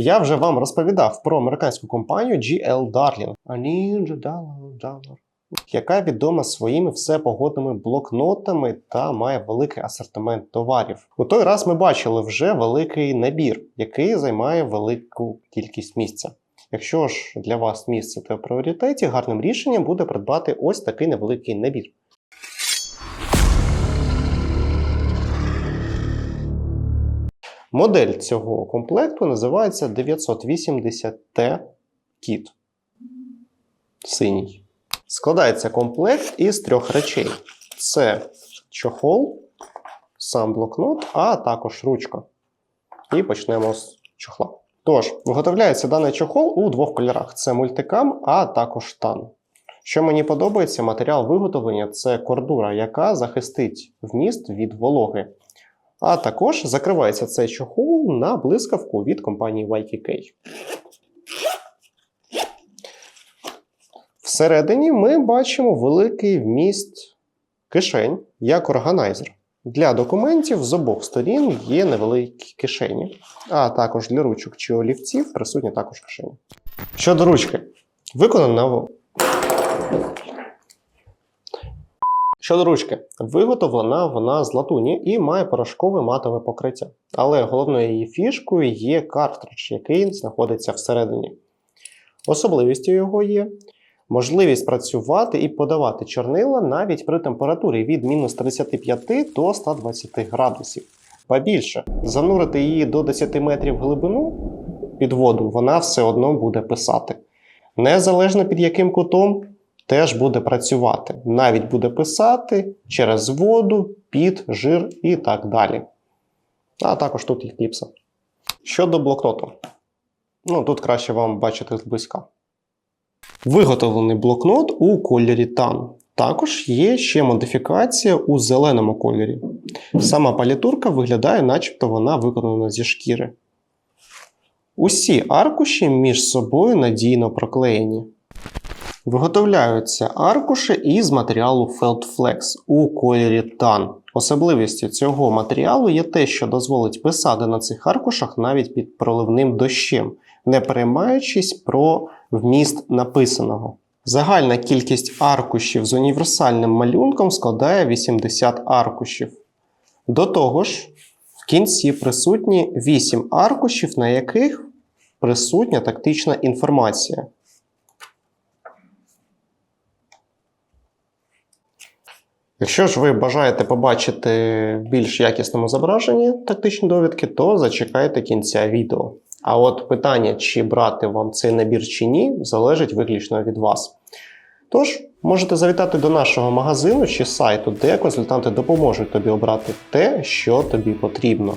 Я вже вам розповідав про американську компанію GL Darling. Яка відома своїми всепогодними блокнотами та має великий асортимент товарів. У той раз ми бачили вже великий набір, який займає велику кількість місця. Якщо ж для вас місце це в пріоритеті, гарним рішенням буде придбати ось такий невеликий набір. Модель цього комплекту називається 980T Kit. Синій. Складається комплект із трьох речей: це чохол, сам блокнот, а також ручка. І почнемо з чохла. Тож, виготовляється даний чохол у двох кольорах: це мультикам, а також тан. Що мені подобається, матеріал виготовлення це кордура, яка захистить вміст від вологи. А також закривається цей чохол на блискавку від компанії YKK. Всередині ми бачимо великий вміст кишень як органайзер. Для документів з обох сторін є невеликі кишені, а також для ручок чи олівців присутні також кишені. Щодо ручки, виконана в- Щодо ручки, виготовлена вона з латуні і має порошкове матове покриття. Але головною її фішкою є картридж, який знаходиться всередині. Особливістю його є можливість працювати і подавати чорнила навіть при температурі від мінус 35 до 120 градусів. Ба більше, занурити її до 10 метрів глибину під воду, вона все одно буде писати. Незалежно під яким кутом, теж буде працювати. Навіть буде писати через воду, під, жир і так далі. А також тут і кліпса. Щодо блокноту. Ну, тут краще вам бачити зблизька. Виготовлений блокнот у кольорі тан. Також є ще модифікація у зеленому кольорі. Сама палітурка виглядає, начебто вона виконана зі шкіри. Усі аркуші між собою надійно проклеєні. Виготовляються аркуші із матеріалу Feltflex у кольорі тан. Особливістю цього матеріалу є те, що дозволить писати на цих аркушах навіть під проливним дощем, не переймаючись про вміст написаного. Загальна кількість аркушів з універсальним малюнком складає 80 аркушів. До того ж, в кінці присутні 8 аркушів, на яких присутня тактична інформація. Якщо ж ви бажаєте побачити більш якісному зображенні тактичні довідки, то зачекайте кінця відео. А от питання, чи брати вам цей набір чи ні, залежить виключно від вас. Тож, можете завітати до нашого магазину чи сайту, де консультанти допоможуть тобі обрати те, що тобі потрібно.